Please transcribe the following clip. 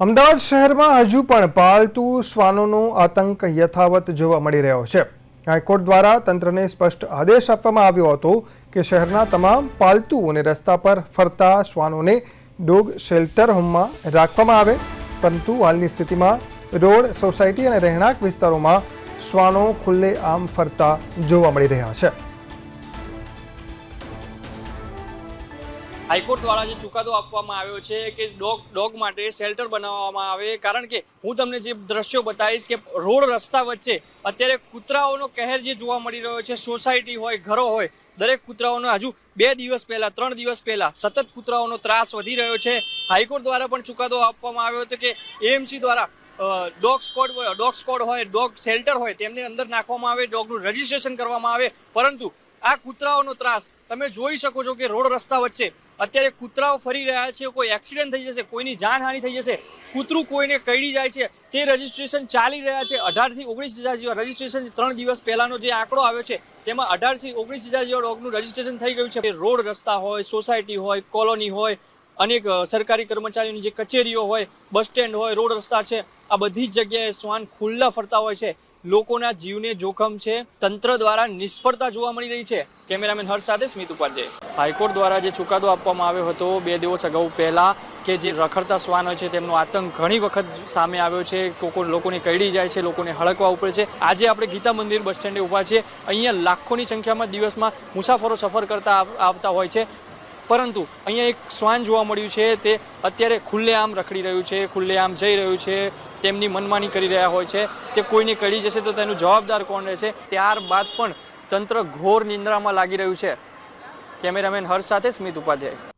અમદાવાદ શહેરમાં હજુ પણ પાલતુ શ્વાનોનો આતંક યથાવત જોવા મળી રહ્યો છે. હાઈકોર્ટ દ્વારા તંત્રને સ્પષ્ટ આદેશ આપવામાં આવ્યો હતો કે શહેરના તમામ પાલતુઓને રસ્તા પર ફરતા શ્વાનોને ડોગ શેલ્ટર હોમમાં રાખવામાં આવે, પરંતુ હાલની સ્થિતિમાં રોડ, સોસાયટી અને રહેણાંક વિસ્તારોમાં શ્વાનો ખુલ્લે આમ ફરતા જોવા મળી રહ્યા છે. હાઈકોર્ટ દ્વારા જે ચુકાદો આપવામાં આવ્યો છે કે ડોગ ડોગ માટે શેલ્ટર બનાવવામાં આવે, કારણ કે હું તમને જે દ્રશ્યો બતાવીશ કે રોડ રસ્તા વચ્ચે અત્યારે કૂતરાઓનો કહેર જે જોવા મળી રહ્યો છે, સોસાયટી હોય, ઘરો હોય, દરેક કૂતરાઓનો હજુ બે દિવસ પહેલા, ત્રણ દિવસ પહેલા સતત કૂતરાઓનો ત્રાસ વધી રહ્યો છે. હાઈકોર્ટ દ્વારા પણ ચુકાદો આપવામાં આવ્યો હતો કે એએમસી દ્વારા ડોગ સ્કોડ ડોગ સ્કોડ હોય, ડોગ શેલ્ટર હોય, તેમને અંદર નાખવામાં આવે, ડોગનું રજીસ્ટ્રેશન કરવામાં આવે, પરંતુ આ કૂતરાઓનો ત્રાસ. તમે જોઈ શકો છો કે રોડ રસ્તા વચ્ચે અત્યારે કૂતરાઓ ફરી રહ્યા છે, કોઈ એક્સિડન્ટ થઈ જશે, કોઈની જાનહાનિ થઈ જશે. કૂતરું કોઈને કરડી જાય છે, તે રજીસ્ટ્રેશન ચાલી રહ્યા છે. અઢારથી ઓગણીસ હજાર જેવા રજીસ્ટ્રેશન ત્રણ દિવસ પહેલાનો જે આંકડો આવ્યો છે, તેમાં અઢારથી ઓગણીસ હજાર જેવા ડોગનું રજીસ્ટ્રેશન થઈ ગયું છે. રોડ રસ્તા હોય, સોસાયટી હોય, કોલોની હોય, અનેક સરકારી કર્મચારીઓની જે કચેરીઓ હોય, બસ સ્ટેન્ડ હોય, રોડ રસ્તા છે, આ બધી જ જગ્યાએ શ્વાન ખુલ્લા ફરતા હોય છે. લોકોના જીવને જોખમ છે. તંત્ર દ્વારા નિષ્ફળતા જોવા મળી રહી છે. કેમેરામેન હર્ષ સાથે સ્મિત ઉપાધ્યાય. હાઈકોર્ટ દ્વારા જે ચુકાદો આપવામાં આવ્યો હતો બે દિવસ અગાઉ પહેલા કે જે રખડતા શ્વાન હોય છે, તેમનો આતંક ઘણી વખત સામે આવ્યો છે. લોકો લોકોને કરડી જાય છે, લોકોને હળકવા ઉપડે છે. આજે આપણે ગીતા મંદિર બસ સ્ટેન્ડે ઊભા છીએ. અહીંયા લાખોની સંખ્યામાં દિવસમાં મુસાફરો સફર કરતા આવતા હોય છે. પરંતુ અહીંયા એક શ્વાન જોવા મળ્યું છે. તે અત્યારે ખુલ્લેઆમ રખડી રહ્યું છે, ખુલ્લેઆમ જઈ રહ્યું છે. તેમની મનમાની કરી રહ્યા હોય છે. તે કોઈને કડી જશે તો તેનું જવાબદાર કોણ રહેશે? ત્યારબાદ પણ તંત્ર ઘોર નિંદ્રામાં લાગી રહ્યું છે. કેમેરામેન હર્ષ સાથે સ્મિત ઉપાધ્યાય.